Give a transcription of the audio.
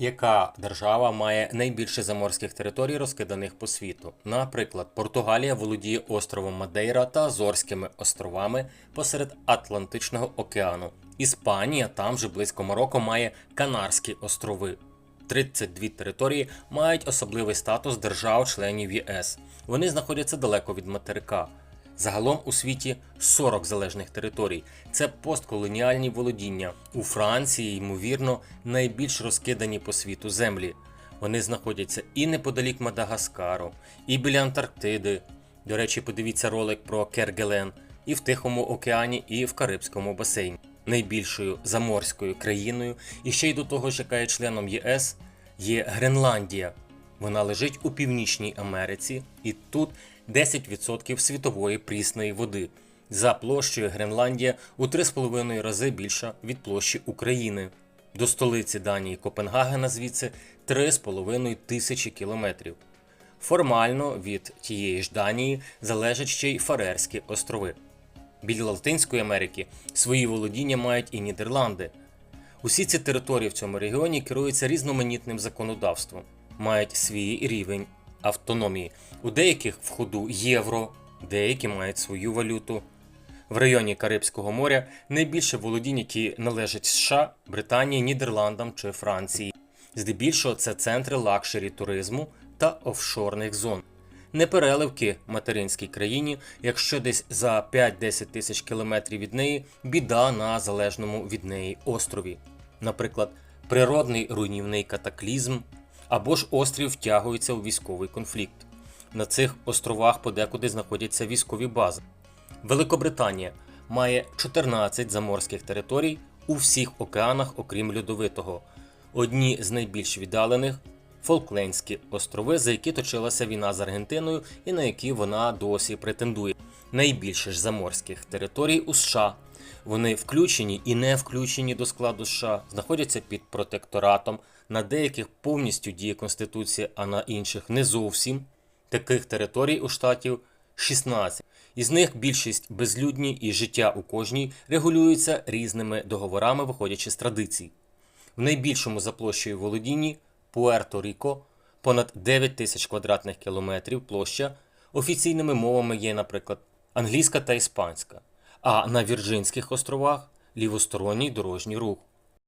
Яка держава має найбільше заморських територій, розкиданих по світу? Наприклад, Португалія володіє островом Мадейра та Азорськими островами посеред Атлантичного океану. Іспанія, там же близько Марокко, має Канарські острови. 32 території мають особливий статус держав-членів ЄС. Вони знаходяться далеко від материка. Загалом у світі 40 залежних територій. Це постколоніальні володіння. У Франції, ймовірно, найбільш розкидані по світу землі. Вони знаходяться і неподалік Мадагаскару, і біля Антарктиди. До речі, подивіться ролик про Кергелен, і в Тихому океані, і в Карибському басейні. Найбільшою заморською країною, і ще й до того ж, яка є членом ЄС, є Гренландія. Вона лежить у Північній Америці, і тут 10% світової прісної води. За площею Гренландія у 3,5 рази більша від площі України. До столиці Данії Копенгагена звідси 3,5 тисячі кілометрів. Формально від тієї ж Данії залежать ще й Фарерські острови. Біля Латинської Америки свої володіння мають і Нідерланди. Усі ці території в цьому регіоні керуються різноманітним законодавством, мають свій рівень автономії. У деяких в ходу євро, деякі мають свою валюту. В районі Карибського моря найбільше володінь, які належать США, Британії, Нідерландам чи Франції. Здебільшого це центри лакшері туризму та офшорних зон. Непереливки материнській країні, якщо десь за 5-10 тисяч кілометрів від неї біда на залежному від неї острові. Наприклад, природний руйнівний катаклізм або ж острів втягується у військовий конфлікт. На цих островах подекуди знаходяться військові бази. Великобританія має 14 заморських територій у всіх океанах, окрім льодовитого. Одні з найбільш віддалених Фолклендські острови, за які точилася війна з Аргентиною і на які вона досі претендує. Найбільше ж заморських територій у США. Вони включені і не включені до складу США, знаходяться під протекторатом. На деяких повністю діє Конституція, а на інших не зовсім. Таких територій у штатів 16. Із них більшість безлюдні і життя у кожній регулюються різними договорами, виходячи з традицій. В найбільшому за площею володінні Пуерто-Ріко понад 9 тисяч квадратних кілометрів площа. Офіційними мовами є, наприклад, англійська та іспанська, а на Вірджинських островах лівосторонній дорожній рух.